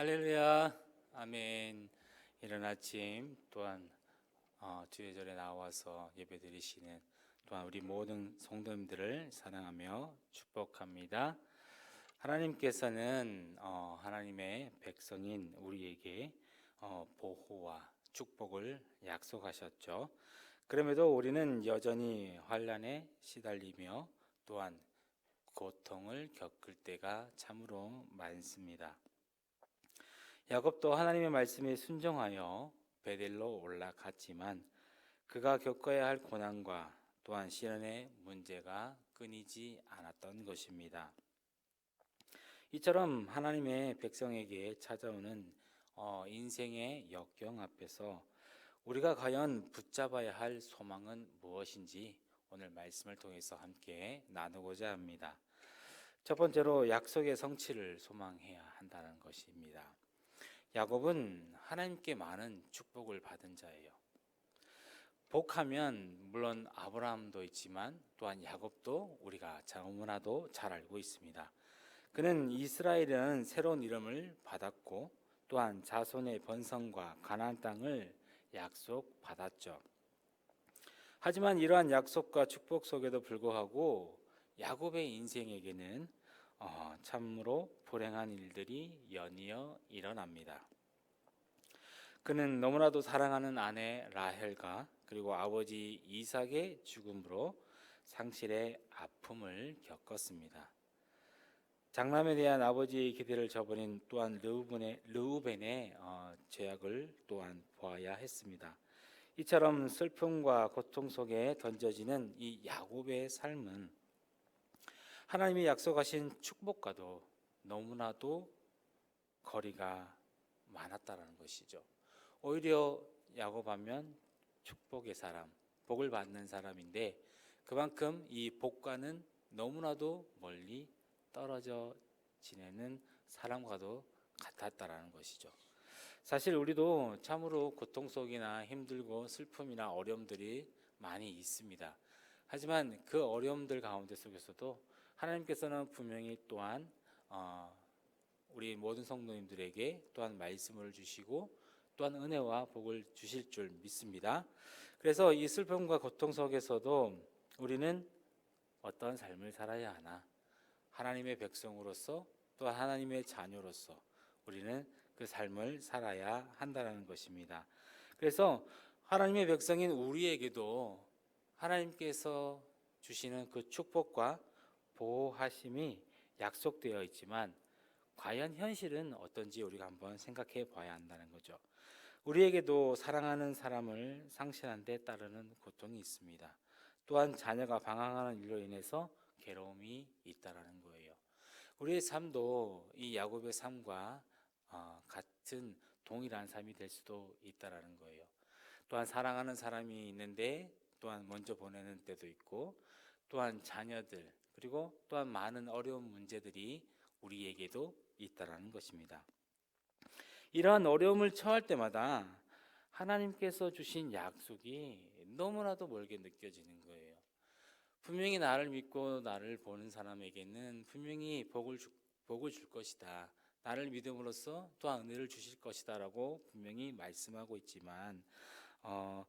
할렐루야, 아멘. 이른 아침 또한 어, 주의절에 나와서 예배드리시는 또한 우리 모든 성도님들을 사랑하며 축복합니다. 하나님께서는 어, 하나님의 백성인 우리에게 어, 보호와 축복을 약속하셨죠. 그럼에도 우리는 여전히 환란에 시달리며 또한 고통을 겪을 때가 참으로 많습니다. 야곱도 하나님의 말씀에 순종하여 베델로 올라갔지만 그가 겪어야 할 고난과 또한 시련의 문제가 끊이지 않았던 것입니다. 이처럼 하나님의 백성에게 찾아오는 어, 인생의 역경 앞에서 우리가 과연 붙잡아야 할 소망은 무엇인지 오늘 말씀을 통해서 함께 나누고자 합니다. 첫 번째로 약속의 성취를 소망해야 한다는 것입니다. 야곱은 하나님께 많은 축복을 받은 자예요. 복하면 물론 아브라함도 있지만 또한 야곱도 우리가 너무나도 잘 알고 있습니다. 그는 이스라엘이라는 새로운 이름을 받았고 또한 자손의 번성과 가나안 땅을 약속받았죠. 하지만 이러한 약속과 축복 속에도 불구하고 야곱의 인생에게는 어, 참으로 불행한 일들이 연이어 일어납니다. 그는 너무나도 사랑하는 아내 라헬과 그리고 아버지 이삭의 죽음으로 상실의 아픔을 겪었습니다. 장남에 대한 아버지의 기대를 저버린 또한 르우벤의, 르우벤의 어, 죄악을 또한 보아야 했습니다. 이처럼 슬픔과 고통 속에 던져지는 이 야곱의 삶은 하나님이 약속하신 축복과도 너무나도 거리가 많았다라는 것이죠. 오히려 야곱하면 축복의 사람, 복을 받는 사람인데 그만큼 이 복과는 너무나도 멀리 떨어져 지내는 사람과도 같았다라는 것이죠. 사실 우리도 참으로 고통 속이나 힘들고 슬픔이나 어려움들이 많이 있습니다. 하지만 그 어려움들 가운데 속에서도 하나님께서는 분명히 또한 어, 우리 모든 성도님들에게 또한 말씀을 주시고 또한 은혜와 복을 주실 줄 믿습니다. 그래서 이 슬픔과 고통 속에서도 우리는 어떤 삶을 살아야 하나? 하나님의 백성으로서 또 하나님의 자녀로서 우리는 그 삶을 살아야 한다는 것입니다. 그래서 하나님의 백성인 우리에게도 하나님께서 주시는 그 축복과 보호하심이 약속되어 있지만 과연 현실은 어떤지 우리가 한번 생각해 봐야 한다는 거죠. 우리에게도 사랑하는 사람을 상실한 데 따르는 고통이 있습니다. 또한 자녀가 방황하는 일로 인해서 괴로움이 있다라는 거예요. 우리의 삶도 이 야곱의 삶과 어, 같은 동일한 삶이 될 수도 있다라는 거예요. 또한 사랑하는 사람이 있는데 또한 먼저 보내는 때도 있고 또한 자녀들 그리고 또한 많은 어려운 문제들이 우리에게도 있다라는 것입니다. 이러한 어려움을 처할 때마다 하나님께서 주신 약속이 너무나도 멀게 느껴지는 거예요. 분명히 나를 믿고 나를 보는 사람에게는 분명히 복을 주, 복을 줄 것이다. 나를 믿음으로써 또한 은혜를 주실 것이다라고 분명히 말씀하고 있지만 어,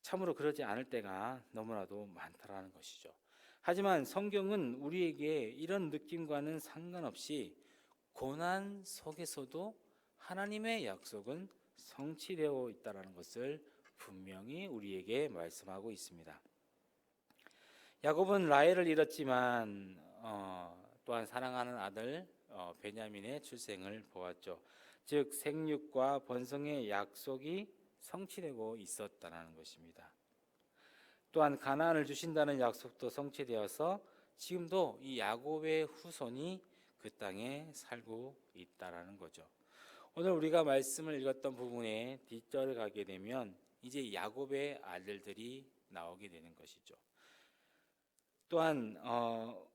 참으로 그러지 않을 때가 너무나도 많다라는 것이죠. 하지만 성경은 우리에게 이런 느낌과는 상관없이 고난 속에서도 하나님의 약속은 성취되어 있다라는 것을 분명히 우리에게 말씀하고 있습니다. 야곱은 라헬을 잃었지만 어, 또한 사랑하는 아들 어, 베냐민의 출생을 보았죠. 즉 생육과 번성의 약속이 성취되고 있었다는 것입니다. 또한 가나안을 주신다는 약속도 성취되어서 지금도 이 야곱의 후손이 그 땅에 살고 있다라는 거죠. 오늘 우리가 말씀을 읽었던 부분에 뒷절을 가게 되면 이제 야곱의 아들들이 나오게 되는 것이죠. 또한 어,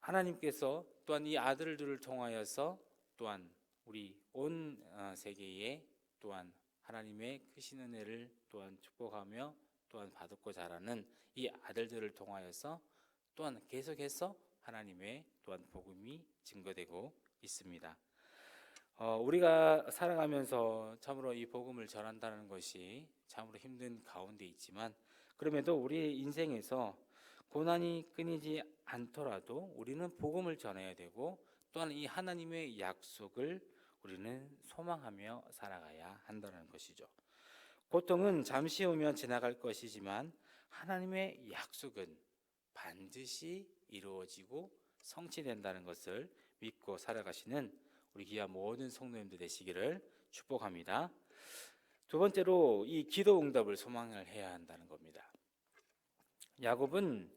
하나님께서 또한 이 아들들을 통하여서 또한 우리 온 어, 세계에 또한 하나님의 크신 은혜를 또한 축복하며 또한 받고 자라는 이 아들들을 통하여서 또한 계속해서 하나님의 또한 복음이 증거되고 있습니다. 어, 우리가 살아가면서 참으로 이 복음을 전한다는 것이 참으로 힘든 가운데 있지만 그럼에도 우리 인생에서 고난이 끊이지 않더라도 우리는 복음을 전해야 되고 또한 이 하나님의 약속을 우리는 소망하며 살아가야 한다는 것이죠. 고통은 잠시 후면 지나갈 것이지만 하나님의 약속은 반드시 이루어지고 성취된다는 것을 믿고 살아가시는 우리 귀한 모든 성도님들 되시기를 축복합니다. 두 번째로 이 기도 응답을 소망을 해야 한다는 겁니다. 야곱은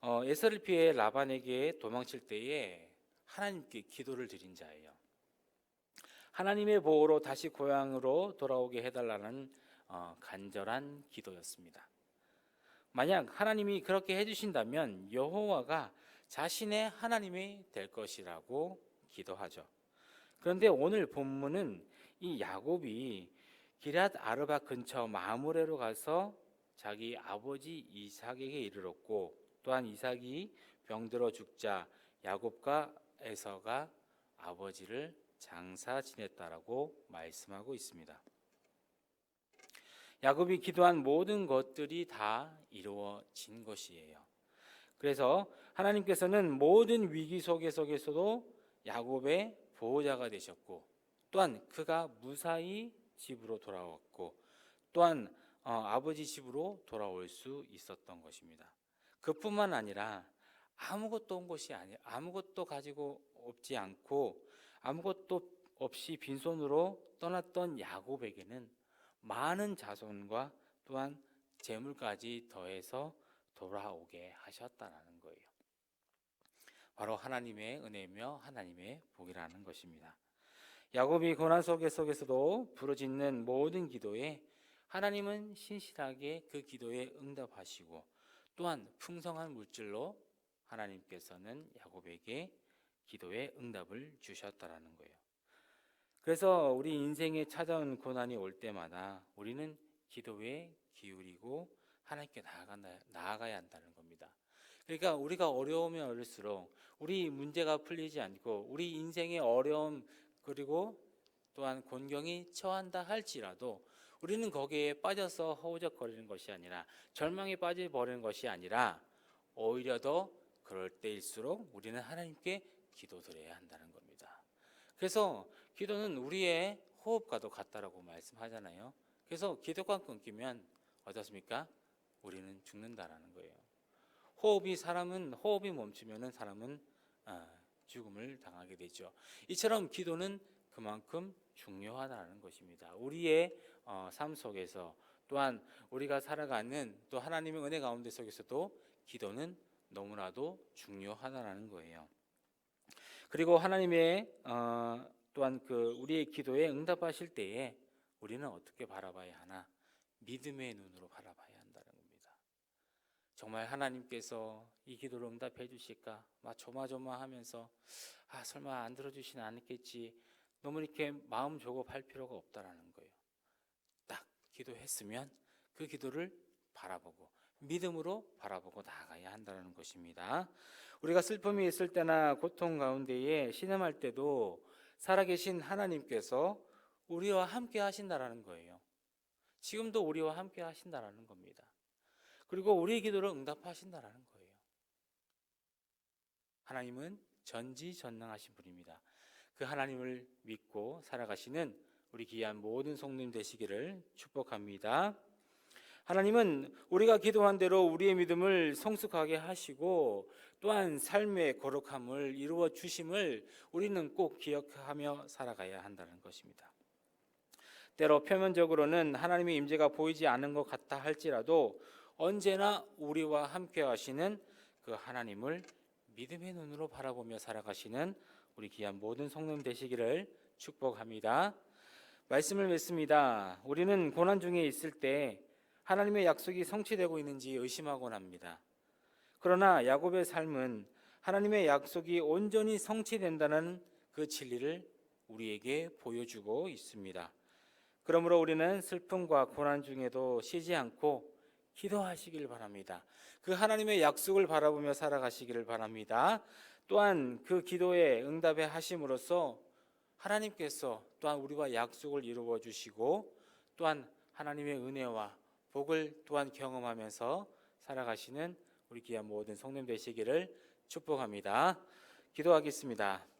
어, 에서를 피해 라반에게 도망칠 때에 하나님께 기도를 드린 자예요. 하나님의 보호로 다시 고향으로 돌아오게 해달라는 어, 간절한 기도였습니다. 만약 하나님이 그렇게 해주신다면 여호와가 자신의 하나님이 될 것이라고 기도하죠. 그런데 오늘 본문은 이 야곱이 기랏 아르바 근처 마무레로 가서 자기 아버지 이삭에게 이르렀고 또한 이삭이 병들어 죽자 야곱과 에서가 아버지를 장사 지냈다라고 말씀하고 있습니다. 야곱이 기도한 모든 것들이 다 이루어진 것이에요. 그래서 하나님께서는 모든 위기 속에 속에서도 야곱의 보호자가 되셨고 또한 그가 무사히 집으로 돌아왔고 또한 어, 아버지 집으로 돌아올 수 있었던 것입니다. 그뿐만 아니라 아무것도 온 것이 아니 아무것도 가지고 없지 않고 아무것도 없이 빈손으로 떠났던 야곱에게는 많은 자손과 또한 재물까지 더해서 돌아오게 하셨다는 거예요. 바로 하나님의 은혜며 하나님의 복이라는 것입니다. 야곱이 고난 속에 속에서도 부르짖는 모든 기도에 하나님은 신실하게 그 기도에 응답하시고 또한 풍성한 물질로 하나님께서는 야곱에게 기도에 응답을 주셨다라는 거예요. 그래서 우리 인생에 찾아온 고난이 올 때마다 우리는 기도에 기울이고 하나님께 나아간다, 나아가야 한다는 겁니다. 그러니까 우리가 어려우면 어릴수록 우리 문제가 풀리지 않고 우리 인생의 어려움 그리고 또한 곤경이 처한다 할지라도 우리는 거기에 빠져서 허우적거리는 것이 아니라 절망에 빠져 버리는 것이 아니라 오히려 더 그럴 때일수록 우리는 하나님께 기도드려야 한다는 겁니다. 그래서 기도는 우리의 호흡과도 같다라고 말씀하잖아요. 그래서 기도가 끊기면 어떻습니까? 우리는 죽는다라는 거예요. 호흡이 사람은 호흡이 멈추면은 사람은 아, 죽음을 당하게 되죠. 이처럼 기도는 그만큼 중요하다는 것입니다. 우리의 어, 삶 속에서 또한 우리가 살아가는 또 하나님의 은혜 가운데 속에서도 기도는 너무나도 중요하다는 거예요. 그리고 하나님의 어, 또한 그 우리의 기도에 응답하실 때에 우리는 어떻게 바라봐야 하나? 믿음의 눈으로 바라봐야 한다는 겁니다. 정말 하나님께서 이 기도를 응답해 주실까? 막 조마조마하면서 아 설마 안 들어주시는 않겠지. 너무 이렇게 마음 조급할 필요가 없다라는 거예요. 딱 기도했으면 그 기도를 바라보고 믿음으로 바라보고 나아가야 한다는 것입니다. 우리가 슬픔이 있을 때나 고통 가운데에 신음할 때도 살아계신 하나님께서 우리와 함께 하신다라는 거예요. 지금도 우리와 함께 하신다라는 겁니다. 그리고 우리의 기도를 응답하신다라는 거예요. 하나님은 전지전능하신 분입니다. 그 하나님을 믿고 살아가시는 우리 귀한 모든 성님 되시기를 축복합니다. 하나님은 우리가 기도한 대로 우리의 믿음을 성숙하게 하시고 또한 삶의 거룩함을 이루어 주심을 우리는 꼭 기억하며 살아가야 한다는 것입니다. 때로 표면적으로는 하나님의 임재가 보이지 않는 것 같다 할지라도 언제나 우리와 함께 하시는 그 하나님을 믿음의 눈으로 바라보며 살아가시는 우리 귀한 모든 성도님 되시기를 축복합니다. 말씀을 맺습니다. 우리는 고난 중에 있을 때 하나님의 약속이 성취되고 있는지 의심하곤 합니다. 그러나 야곱의 삶은 하나님의 약속이 온전히 성취된다는 그 진리를 우리에게 보여주고 있습니다. 그러므로 우리는 슬픔과 고난 중에도 쉬지 않고 기도하시길 바랍니다. 그 하나님의 약속을 바라보며 살아가시기를 바랍니다. 또한 그 기도에 응답에 하심으로써 하나님께서 또한 우리와 약속을 이루어 주시고 또한 하나님의 은혜와 복을 또한 경험하면서 살아가시는 우리 귀한 모든 성님 되시기를 축복합니다. 기도하겠습니다.